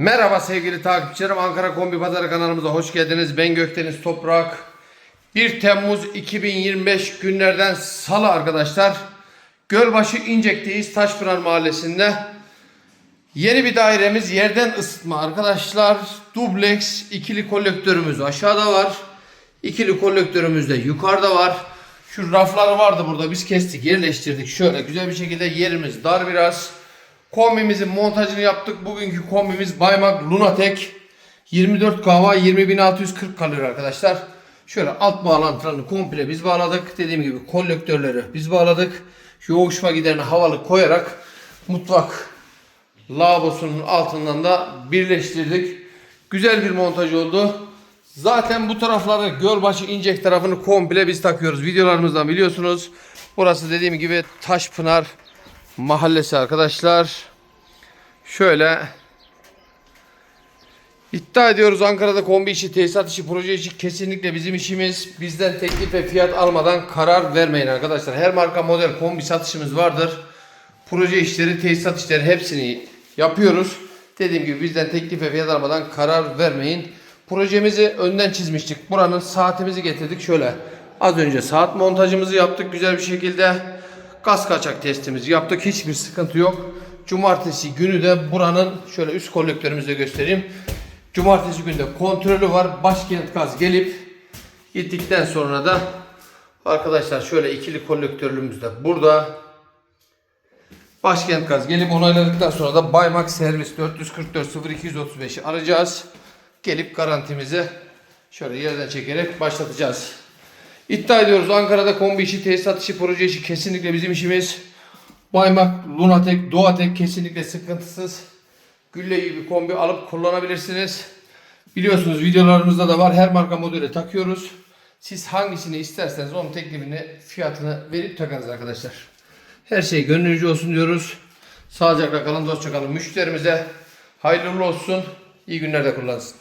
Merhaba sevgili takipçilerim. Ankara Kombi Pazarı kanalımıza hoş geldiniz. Ben Gökdeniz Toprak. 1 Temmuz 2025 günlerden salı arkadaşlar. Gölbaşı İncek'teyiz. Taşpınar Mahallesi'nde. Yeni bir dairemiz yerden ısıtma arkadaşlar. Dubleks ikili kolektörümüz aşağıda var. İkili kolektörümüz de yukarıda var. Şu raflar vardı burada biz kestik yerleştirdik. Şöyle güzel bir şekilde yerimiz dar biraz. Kombimizin montajını yaptık. Bugünkü kombimiz Baymak Lunatek 24 kahva 20640 kalori arkadaşlar. Şöyle alt bağlantılarını komple biz bağladık. Dediğim gibi kolektörleri biz bağladık. Yoğuşma giderini havalı koyarak mutfak lavabosunun altından da birleştirdik. Güzel bir montaj oldu. Zaten bu tarafları Gölbaşı İncek tarafını komple biz takıyoruz. Videolarımızdan biliyorsunuz. Burası dediğim gibi Taşpınar mahallesi arkadaşlar. Şöyle iddia ediyoruz Ankara'da kombi işi, tesisat işi, proje işi kesinlikle bizim işimiz. Bizden teklif ve fiyat almadan karar vermeyin arkadaşlar. Her marka model kombi satışımız vardır. Proje işleri, tesisat işleri hepsini yapıyoruz. Dediğim gibi bizden teklif ve fiyat almadan karar vermeyin. Projemizi önden çizmiştik. Buranın saatimizi getirdik. Şöyle az önce saat montajımızı yaptık güzel bir şekilde. Gaz kaçak testimizi yaptık. Hiçbir sıkıntı yok. Cumartesi günü de buranın şöyle üst kolektörümüzü de göstereyim. Cumartesi günü de kontrolü var. Başkent gaz gelip gittikten sonra da arkadaşlar şöyle ikili kolektörlüğümüz de burada. Başkent Gaz gelip onayladıktan sonra da Baymak Servis 444 0235'i arayacağız. Gelip garantimizi şöyle yerden çekerek başlatacağız. İddia ediyoruz Ankara'da kombi işi, tesisat işi, proje işi kesinlikle bizim işimiz. Baymak, Lunatek, Doğatek kesinlikle sıkıntısız. Gülle gibi bir kombi alıp kullanabilirsiniz. Biliyorsunuz videolarımızda da var. Her marka modeli takıyoruz. Siz hangisini isterseniz onun teklifini, fiyatını verip takarız arkadaşlar. Her şey gönlünüzce olsun diyoruz. Sağlıcakla kalın, dostça kalın. Müşterimize hayırlı olsun. İyi günlerde kullansın.